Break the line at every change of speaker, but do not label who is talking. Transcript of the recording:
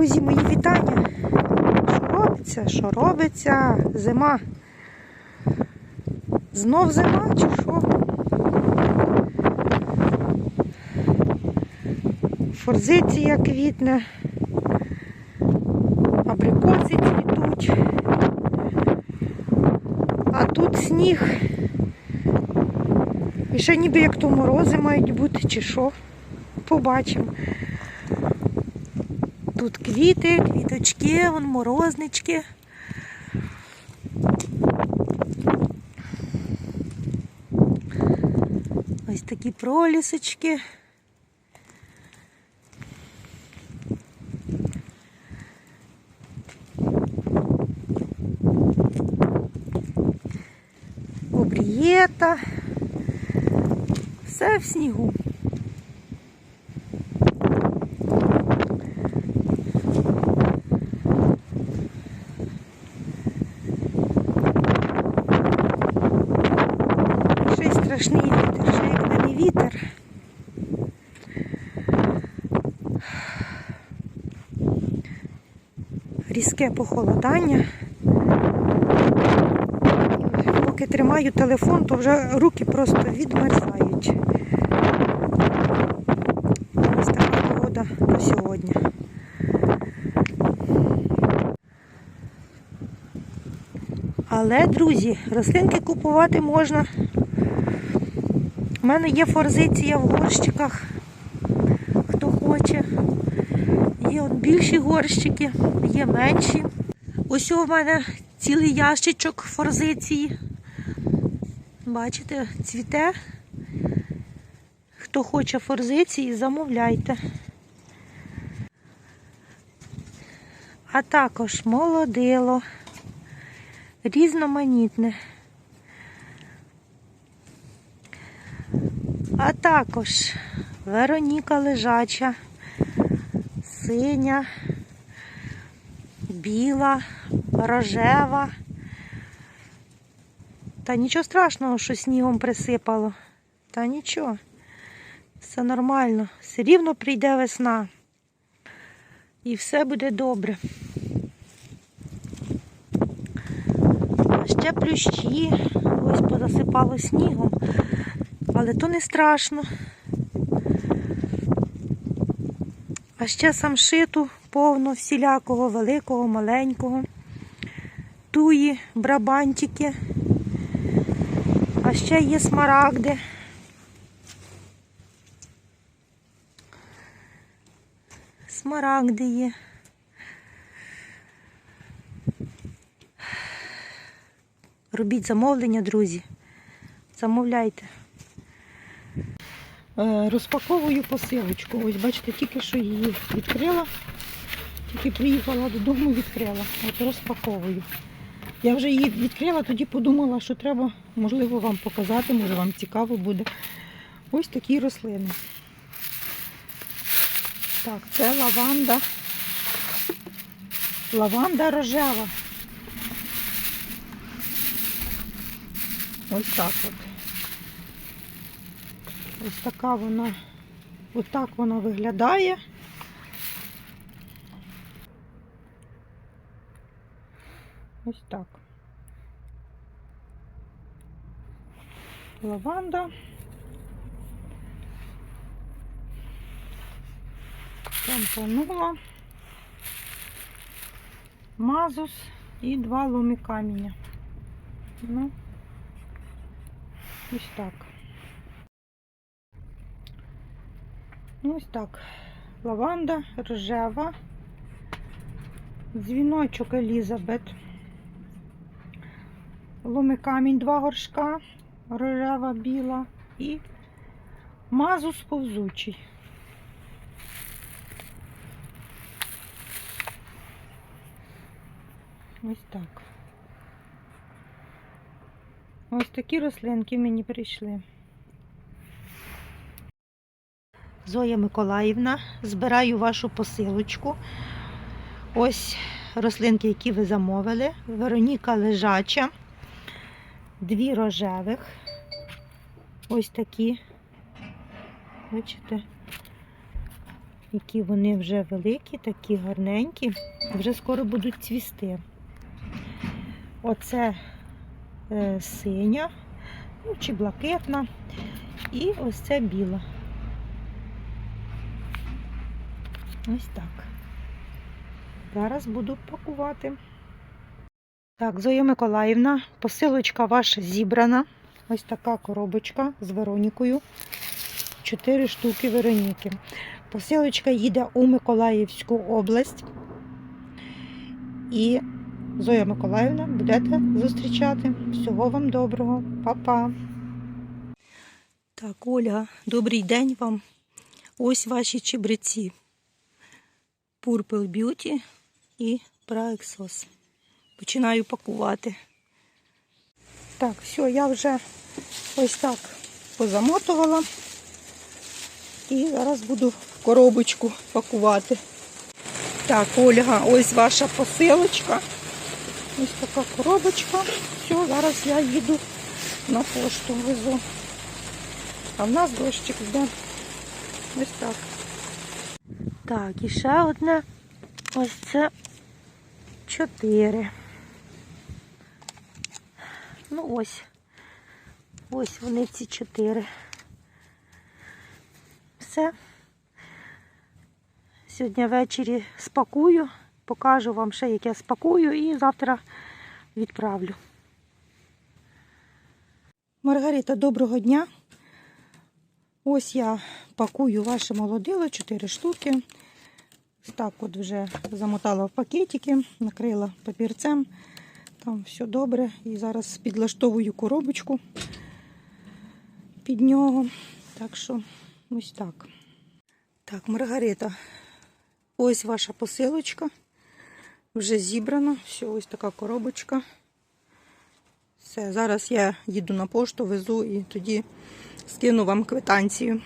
Друзі, мої вітання. Що робиться? Що робиться? Зима. Знов зима чи що? Форзиція квітне, абрикоси цвітуть. А тут сніг. І ще ніби як то морози мають бути, чи що. Побачимо. Тут квіти, квіточки, вон морознички. Ось такі пролісочки. Обрієта. Все в снігу. Ще й страшний вітер, ще як не вітер. Різке похолодання. Поки тримаю телефон, то вже руки просто відмерзають. Ось така погода на сьогодні. Але, друзі, рослинки купувати можна. У мене є форзиція в горщиках. Хто хоче. Є от більші горщики, є менші. Ось у мене цілий ящичок форзиції. Бачите, цвіте. Хто хоче форзиції, замовляйте. А також молодило, різноманітне. А також Вероніка лежача, синя, біла, рожева. Та нічого страшного, що снігом присипало. Та нічого. Все нормально. Все рівно прийде весна. І все буде добре. А ще плющі. Ось позасипало снігом. Але то не страшно. А ще самшиту повно всілякого, великого, маленького. Туї, брабантики. А ще є смарагди. Смарагди є. Робіть замовлення, друзі. Замовляйте. Е, Розпаковую посилочку. Ось бачите, тільки що її відкрила. Тільки приїхала додому, відкрила. От розпаковую. Я вже її відкрила, тоді подумала, що треба, можливо, вам показати, може вам цікаво буде. Ось такі рослини. Так, це лаванда. Лаванда рожева. Ось так от. Ось така вона, отак вона виглядає. Ось так. Лаванда. Тампонула. Мазус і два ломі каміння. Ну, ось так. Ну, Ось так. Лаванда рожева. Дзвіночок Елізабет. Ломи камінь, два горшка, рожева, біла і мазус повзучий. Ось так. Ось такі рослинки мені прийшли. Зоя Миколаївна, збираю вашу посилочку. Ось рослинки, які ви замовили. Вероніка лежача, дві рожевих. Ось такі. Бачите? які вони вже великі, такі гарненькі, вже скоро будуть цвісти. Оце е, синя, ну, чи блакитна, і ось це біла. Ось так. Зараз буду пакувати. Так, Зоя Миколаївна, посилочка ваша зібрана. Ось така коробочка з Веронікою. Чотири штуки Вероніки. Посилочка їде у Миколаївську область. І Зоя Миколаївна будете зустрічати. Всього вам доброго, Па-па. Так, Ольга, добрий день вам. Ось ваші чебреці. Purple Beauty і Praexos. Починаю пакувати. Так, все, я вже ось так позамотувала. І зараз буду коробочку пакувати. Так, Ольга, ось ваша посилочка. Ось така коробочка. Все, зараз я їду на пошту везу. А в нас дощик йде. Ось так. Так, і ще одне. Ось це чотири. Ну ось. Ось вони ці чотири. Все. Сьогодні ввечері спакую, покажу вам ще, як я спакую, і завтра відправлю. Маргарита, доброго дня. Ось я пакую ваше молодило, 4 штуки. Так от вже замотала в пакетики, накрила папірцем. Там все добре. І зараз підлаштовую коробочку під нього. Так що ось так. Так, Маргарита, ось ваша посилочка. Вже зібрана. Все, ось така коробочка. Все, зараз я їду на пошту, везу і тоді скину вам квитанцію.